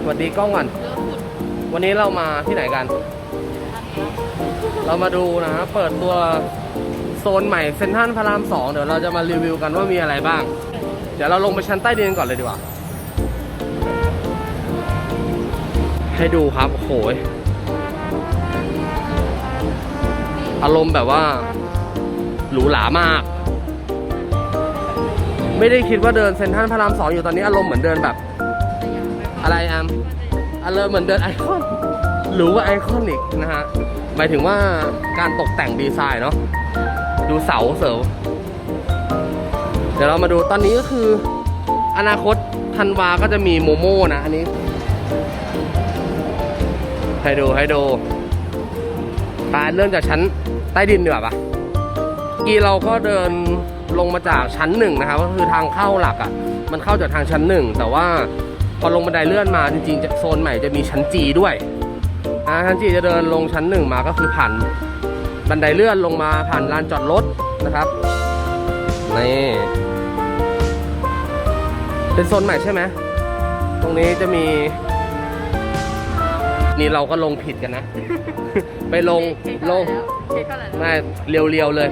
สวัสดีกล้องก่อน วันนี้เรามาที่ไหนกัน เรามาดูนะฮะเปิดตัวโซนใหม่เซ็นทรัลพระรามสองเดี๋ยวเราจะมารีวิวกันว่ามีอะไรบ้าง เดี๋ยวเราลงไปชั้นใต้ดินก่อนเลยดีกว่า ให้ดูครับโอ้โหยอารมณ์แบบว่าหรูหรามาก ไม่ได้คิดว่าเดินเซ็นทรัลพระรามสองอยู่ตอนนี้อารมณ์เหมือนเดินแบบ อะไรแอมอารมณ์เหมือนเดินไอคอนหรือว่าไอคอนิกนะฮะหมายถึงว่าการตกแต่งดีไซน์เนาะดูเสาเสริมเดี๋ยวเรามาดูตอนนี้ก็คือ อนาคตธันวาก็จะมีโมโม่นะอันนี้ ให้ดูให้ดูไปเริ่มจากชั้นใต้ดินดีกว่าปะเมื่อกี้เราก็เดินลงมาจากชั้นหนึ่งนะครับ ก็คือทางเข้าหลักอะ่ะ มันเข้าจากทางชั้นหนึ่งแต่ว่า พอลงบันไดเลื่อนมาจริงๆจะโซนใหม่จะมีชั้นจีด้วยนะชั้นจีจะเดินลงชั้นหนึ่งมาก็คือผ่านบันไดเลื่อนลงมาผ่านลานจอดรถนะครับนี่เป็นโซนใหม่ใช่ไหมตรงนี้จะมี นี่เราก็ลงผิดกันนะ ไปลงลงเช็คเท่าไหร่แล้วไม่เรียวๆเลย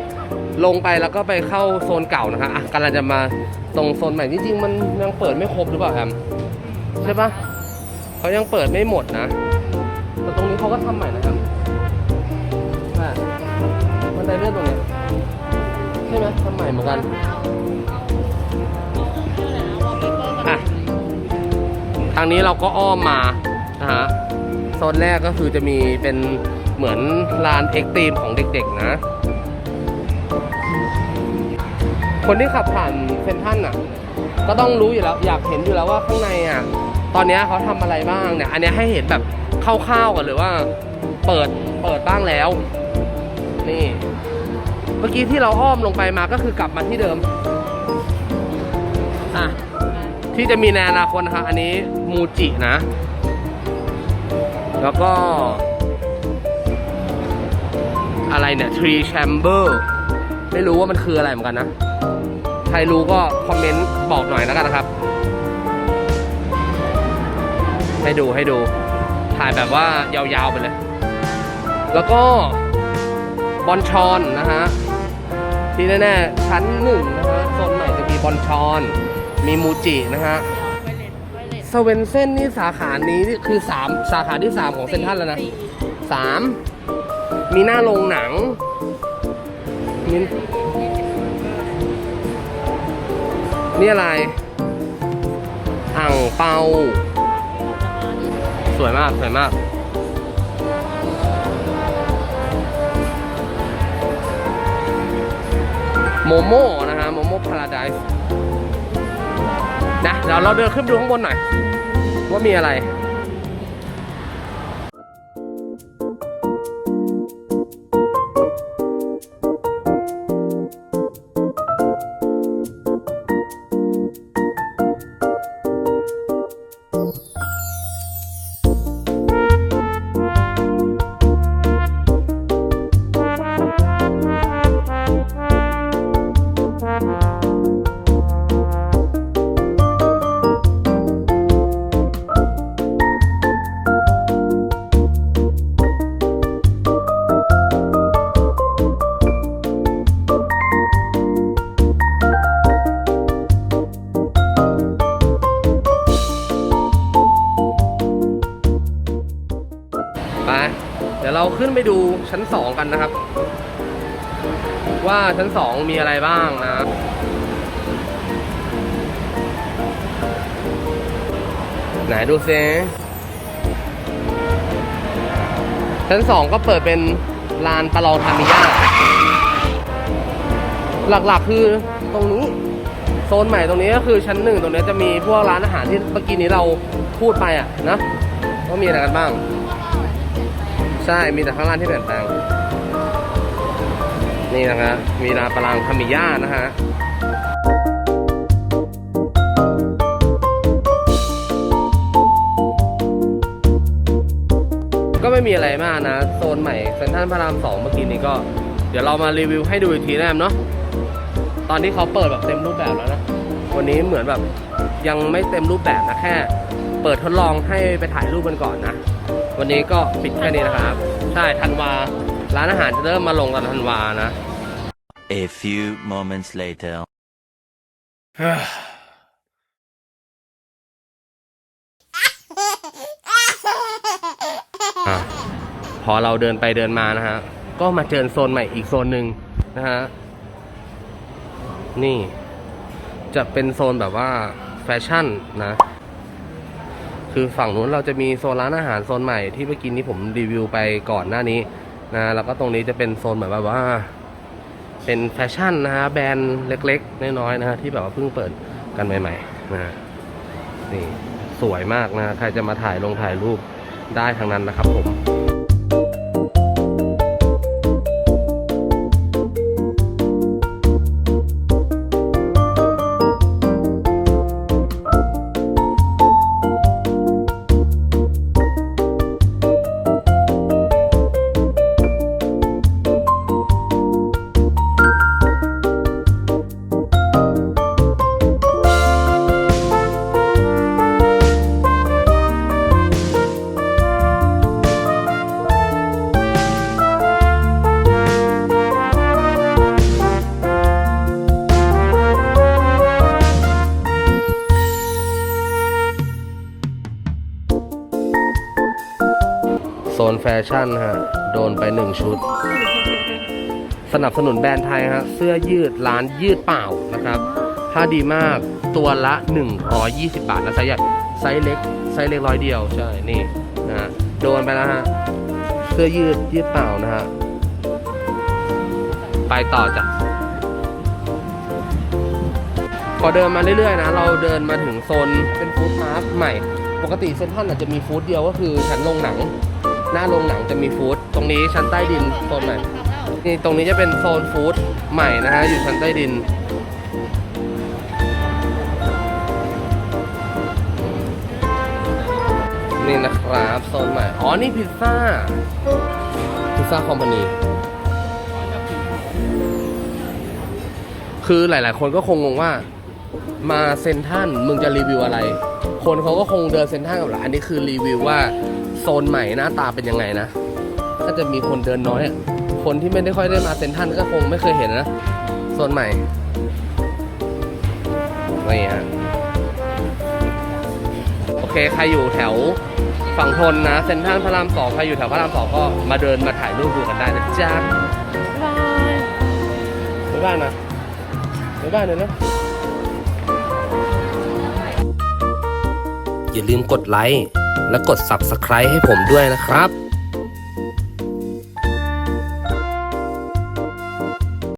ลงไปแล้วก็ไปเข้าโซนเก่านะคะอะกำลังจะมาตรงโซนใหม่จริงๆมันยังเปิดไม่ครบหรือเปล่าครับ ใช่ปะเขายังเปิดไม่หมดนะ แต่ตรงนี้เขาก็ทำใหม่นะครับอ่มันได้เลื่อนตรงนี้ใช่ไหมทำใหม่เหมือนกันอะทางนี้เราก็อ้อมมานะฮะโซนแรกก็คือจะมีเป็นเหมือนลานเอ็กตรีมของเด็กๆนะ คนที่ขับผ่านเซนทันอะ ก็ต้องรู้อยู่แล้ว อยากเห็นอยู่แล้วว่าข้างในอะ ตอนนี้เขาทำอะไรบ้างเนี่ย อันนี้ให้เห็นแบบคร่าวๆกันหรือว่า เปิดเปิดบ้างแล้ว นี่ เมื่อกี้ที่เราอ้อมลงไปมาก็คือกลับมาที่เดิม อะ ที่จะมีในอนาคตนะครับอันนี้มูจินะ แล้วก็ อะไรเนี่ย tree chamber ไม่รู้ว่ามันคืออะไรเหมือนกันนะ ใครรู้ก็คอมเมนต์บอกหน่อยแล้วกันนะครับ ให้ดูให้ดู ถ่ายแบบว่ายาวๆไปเลย แล้วก็บอลชอนนะฮะ ที่แน่ๆชั้นหนึ่งนะฮะโซนใหม่จะมีบอลชอน มีมูจินะฮะไวเลสไวเวนเซ่นนี่สาขานี้นี่คือ 3 สาขาที่ 3 ของเซนทรัลแล้วนะ 3 มีหน้าโรงหนังมีนี่อะไร อ่างเปา วยมาก สวยมาก โมโม่นะฮะ โมโม่พาราไดส์นะเดี๋ยวเราเดินขึ้นดูข้างบนหน่อย ว่ามีอะไร ไปเดี๋ยวเราขึ้นไปดูชั้นสองกันนะครับ ว่าชั้นสองมีอะไรบ้างนะไหนดูซิชั้นสองก็เปิดเป็นลานประลองทามิยาหลักๆคือตรงนี้โซนใหม่ตรงนี้ก็คือชั้นหนึ่งตรงนี้จะมีพวกร้านอาหารที่เมื่อกี้นี้เราพูดไปอะนะว่ามีอะไรกันบ้าง ใช่มีแต่ข้างล่างที่เปลี่ยนแปลงนี่นะฮะมีร้าปลางคามิย่านะฮะก็ไม่มีอะไรมากนะ โซนใหม่เซ็นทรัลพระรามสองเมื่อกี้นี้ก็ เดี๋ยวเรามารีวิวให้ดูอีกทีนะแอมเนาะตอนที่เขาเปิดแบบเต็มรูปแบบแล้วนะ วันนี้เหมือนแบบยังไม่เต็มรูปแบบนะแค่ เปิดทดลองให้ไปถ่ายรูปกันก่อนนะ วันนี้ก็ปิดแค่นี้นะครับ ใช่ธันวา ร้านอาหารจะเริ่มมาลงตอนธันวานะ A few moments later. อะพอเราเดินไปเดินมานะฮะ ก็มาเจอโซนใหม่อีกโซนหนึ่งนะฮะ นี่ จะเป็นโซนแบบว่าแฟชั่นนะ คือฝั่งนู้นเราจะมีโซนร้านอาหารโซนใหม่ที่เมื่อกี้นี้ผมรีวิวไปก่อนหน้านี้นะแล้วก็ตรงนี้จะเป็นโซนเหมือนแบบว่า เป็นแฟชั่นนะฮะแบรนด์เล็กๆน้อยๆนะฮะที่แบบว่าเพิ่งเปิดกันใหม่ๆนะฮะนี่สวยมากนะใครจะมาถ่ายลงถ่ายรูปได้ทางนั้นนะครับผม นแฟชั่นฮะ โดนไปหนึ่งชุด สนับสนุนแบรนด์ไทยฮะ เสื้อยืดร้านยืดเปล่านะครับ ผ้าดีมากตัวละ 120 บาทนะไซส์ใหญ่ไซส์เล็กไซส์เล็กร้อยเดียวใช่นี่นะโดนไปแล้วฮะ เสื้อยืดยืดเปล่านะฮะ ไปต่อจ้ะพอเดินมาเรื่อยๆนะ เราเดินมาถึงโซนเป็นฟู้ดทาร์ใหม่ ปกติเซ็นทรัลอาจจะมีฟู้ดเดียวก็คือชั้นโรงหนัง หน้าโรงหนังจะมีฟู้ดตรงนี้ชั้นใต้ดินโซนใหม่นี่ตรงนี้จะเป็นโซนฟู้ดใหม่นะฮะอยู่ชั้นใต้ดิน นี่นะครับโซนใหม่อ๋อนี่พิซซ่าพิซซ่าคอมพานีคือหลาย ๆ คนก็คงงงว่า มาเซนทรันมึงจะรีวิวอะไร คนเขาก็คงเดินเซนทรันกับเราอันนี้คือรีวิวว่า โซนใหม่หน้าตาเป็นยังไงนะถ้าจะมีคนเดินน้อย คนที่ไม่ได้ค่อยได้มาเซนทันก็คงไม่เคยเห็นนะโซนใหม่นี่ฮะโอเคใครอยู่แถวฝั่งทนนะเซนทรันพระรามสองใครอยู่แถวพระรามสองก็มาเดินมาถ่ายรูปดูกันได้นะจ๊ะบ๊ายบายนะบ๊ายบายเลยนะอย่าลืมกดไลค์ และกด Subscribe ให้ผมด้วยนะครับ